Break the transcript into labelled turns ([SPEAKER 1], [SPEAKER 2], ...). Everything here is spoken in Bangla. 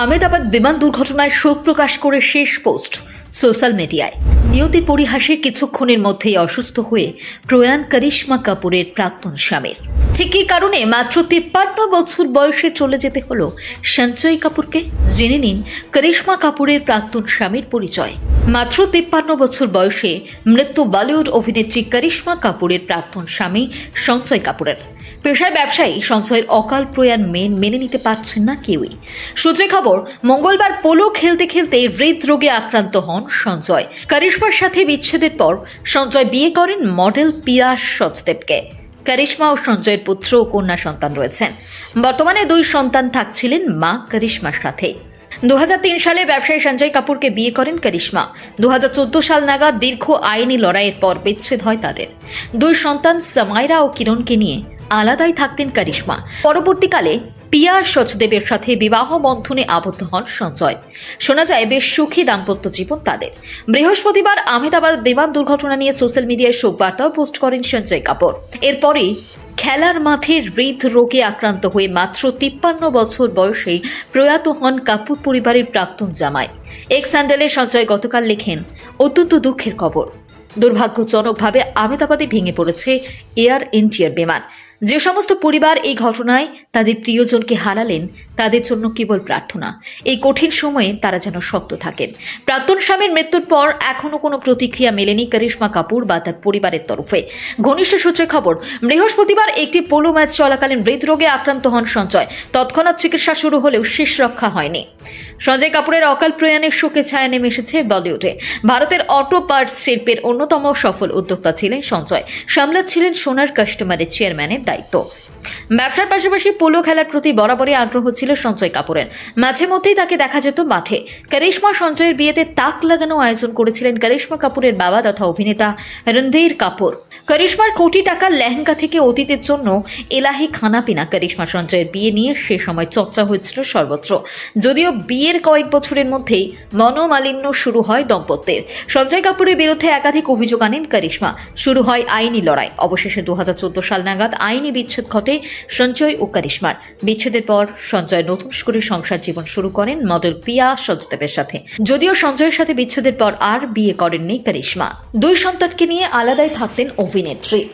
[SPEAKER 1] আহমেদাবাদ বিমান দুর্ঘটনায় শোক প্রকাশ করে শেষ পোস্ট সোশ্যাল মিডিয়ায়। নিয়তি পরিহাসে কিছুক্ষণের মধ্যেই অসুস্থ হয়ে প্রয়াণ করিশ্মা কাপুরের প্রাক্তন স্বামীর। ঠিক কী কারণে মাত্র তিপ্পান্ন বছর বয়সে চলে যেতে হলো সঞ্জয় কাপুরকে। জেনে নিন করিশ্মা কাপুরের প্রাক্তন স্বামীর পরিচয়। মাত্র তিপ্পান্ন বছর বয়সে মৃত্যু বলিউড অভিনেত্রী করিশ্মা কাপুরের প্রাক্তন স্বামী সঞ্চয় কাপুরের। পেশায় ব্যবসায়ী সঞ্চয়ের অকাল প্রয়াণ মেন মেনে নিতে পারছেন না কেউই। সূত্রে খবর, মঙ্গলবার পোলো খেলতে খেলতে হৃদরোগে আক্রান্ত হন সঞ্জয়। করিশ্মার সাথে বিচ্ছেদের পর সঞ্জয় বিয়ে করেন মডেল পিয়া সচদেবকে। করিশ্মা ও সঞ্জয়ের পুত্র ও কন্যা সন্তান রয়েছেন বর্তমানে দুই সন্তান থাকছিলেন মা করিশ্মার সাথে। দু হাজার তিন সালে ব্যবসায়ী সঞ্জয় কাপুরকে বিয়ে করেন করিশ্মা। দু সাল নাগাদ দীর্ঘ আইনি লড়াইয়ের পর বিচ্ছেদ হয় তাদের। দুই সন্তান সামাইরা ও কিরণকে নিয়ে আলাদাই থাকতেন করিশ্মা। পরবর্তীকালে পিয়া সচদেবের সাথে বিবাহ বন্ধনে আবদ্ধ হন সঞ্জয়। শোনা যায়, বেশ সুখী দাম্পত্য জীবন তাদের। বৃহস্পতিবার আহমেদাবাদ বিমান দুর্ঘটনা নিয়ে সোশ্যাল মিডিয়ায় শোক বার্তাও পোস্ট করেন সঞ্জয় কাপুর। এরপরই খেলার মাঠে হৃদরোগে আক্রান্ত হয়ে মাত্র তিপ্পান্ন বছর বয়সেই প্রয়াত হন কাপুর পরিবারের প্রাক্তন জামাই। এক স্যান্ডেলের সঞ্চয় গতকাল লেখেন, অত্যন্ত দুঃখের খবর। দুর্ভাগ্যজনকভাবে আহমেদাবাদে ভেঙে পড়েছে এয়ার ইন্ডিয়ার বিমান। যে সমস্ত পরিবার এই ঘটনায় তাদের প্রিয়জনকে হারালেন, তাদের জন্য কেবল প্রার্থনা। এই কঠিন সময়ে তারা যেন শক্ত থাকেন। প্রাক্তন স্বামীর মৃত্যুর পর এখনও কোনো প্রতিক্রিয়া মেলেনি করিশ্মা কাপুর বা তার পরিবারের তরফে। ঘনিষ্ঠ সূত্রে খবর, বৃহস্পতিবার একটি পোলো ম্যাচ চলাকালীন হৃদরোগে আক্রান্ত হন সঞ্চয় তৎক্ষণাৎ চিকিৎসা শুরু হলেও শেষ রক্ষা হয়নি। সঞ্জয় কাপুরের অকাল প্রয়াণের শোকে ছায়া নেমে এসেছে বলিউডে। ভারতের অটো পার্টস শিল্পের অন্যতম সফল উদ্যোক্তা ছিলেন সঞ্জয়। সামলাচ্ছিলেন সোনার কাস্টমারের চেয়ারম্যানের দায়িত্ব। ব্যবসার পাশাপাশি পোলো খেলার প্রতি বরাবরই আগ্রহ ছিল সঞ্জয় কাপুরের। মাঝে মধ্যেই তাকে দেখা যেত মাঠে। করিশ্মা সঞ্জয়ের বিয়েতে তাক লাগানো আয়োজন করেছিলেন করিশ্মা কাপুরের বাবা তথা অভিনেতা রণধীর কাপুর। করিশ্মার কোটি টাকার লেহেঙ্গা থেকে অতীতের জন্য এলাহি খানাপিনা করিশ্মা সঞ্জয়ের বিয়ে নিয়ে সে সময় চর্চা হয়েছিল সর্বত্র। যদিও বিয়ের কয়েক বছরের মধ্যেই মনোমালিন্য শুরু হয় দম্পত্যের সঞ্জয় কাপুরের বিরুদ্ধে একাধিক অভিযোগ আনেন করিশ্মা। শুরু হয় আইনি লড়াই। অবশেষে দু হাজার চোদ্দ সাল নাগাদ আইনি বিচ্ছেদ ঘটে সঞ্জয় ও করিশ্মার। বিচ্ছেদের পর সঞ্জয় নতুন করে সংসার জীবন শুরু করেন মডেল প্রিয়া সজদেবের সাথে। যদিও সঞ্জয়ের সাথে বিচ্ছেদের পর আর বিয়ে করেননি কারিশ্মা। দুই সন্তানকে নিয়ে আলাদাই থাকতেন অভিনেত্রী।